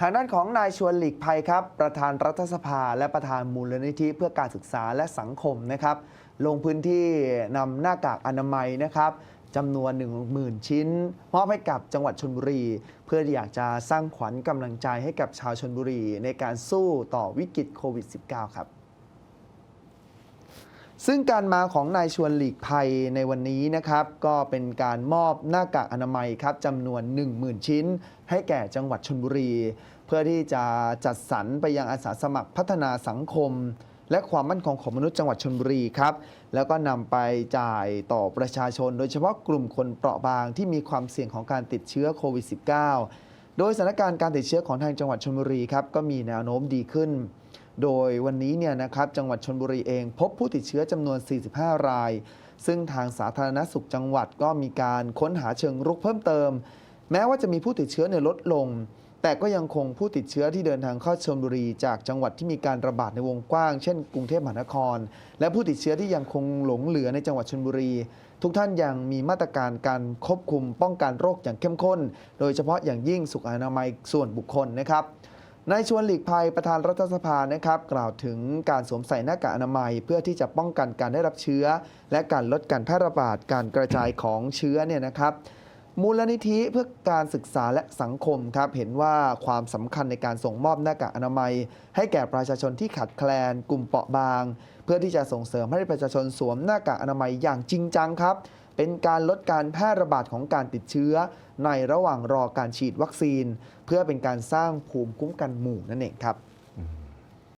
ทางด้านของนายชวนหลีกภัยครับ ประธานรัฐสภา และประธานมูลนิธิเพื่อการศึกษาและสังคมนะครับ ลงพื้นที่นำหน้ากากอนามัยนะครับจำนวน 10,000 ชิ้น มอบให้กับจังหวัดชนบุรี เพื่ออยากจะสร้างขวัญกำลังใจให้กับชาวชนบุรี ในการสู้ต่อวิกฤตโควิด -19 ครับ ซึ่งการมาของนายชวนหลีกภัยในวันนี้นะครับ ก็เป็นการมอบหน้ากากอนามัยครับจำนวน 10,000 ชิ้น ให้แก่จังหวัดชนบุรี เพื่อที่จะจัดสรรไปยังอาสาสมัครพัฒนาสังคม และความมั่นคงของมนุษย์จังหวัดชนบุรีครับ แล้วก็นำไปจ่ายต่อประชาชน โดยเฉพาะกลุ่มคนเปราะบางที่มีความเสี่ยงของการติดเชื้อโควิด -19 โดยสถานการณ์การติดเชื้อของทางจังหวัดชนบุรีครับก็มีแนวโน้มดีขึ้น โดยวันนี้เนี่ยนะครับจังหวัดชนบุรีเอง พบผู้ติดเชื้อจำนวน 45 ราย ซึ่งทางสาธารณสุขจังหวัดก็มีการค้นหาเชิงรุกเพิ่มเติม แม้ว่าจะมีผู้ติดเชื้อเนี่ยลดลง แต่ก็ยังคงผู้ติดเชื้อที่เดินทางเข้าชนบุรี จากจังหวัดที่มีการระบาดในวงกว้าง เช่น กรุงเทพมหานคร และผู้ติดเชื้อที่ยังคงหลงเหลือในจังหวัดชนบุรี ทุกท่านยังมีมาตรการการควบคุมป้องกันโรคอย่างเข้มข้น โดยเฉพาะอย่างยิ่งสุขอนามัยส่วนบุคคลนะครับ นายชวนหลีกภัยประธานรัฐสภานะครับกล่าวถึงการสวมใส่หน้ากากอนามัย เพื่อที่จะป้องกันการได้รับเชื้อ และการลดการแพร่ระบาดการกระจายของเชื้อเนี่ยนะครับมูลนิธิเพื่อการศึกษาและสังคมครับเห็นว่าความสำคัญในการส่งมอบหน้ากากอนามัย ให้แก่ประชาชนที่ขาดแคลน กลุ่มเปราะบาง เพื่อที่จะส่งเสริมให้ประชาชนสวมหน้ากากอนามัยอย่างจริงจังครับ เป็นการลดการแพร่ระบาดของการติดเชื้อ ในระหว่างรอการฉีดวัคซีน เพื่อเป็นการสร้างภูมิคุ้มกันหมู่นั่นเองครับ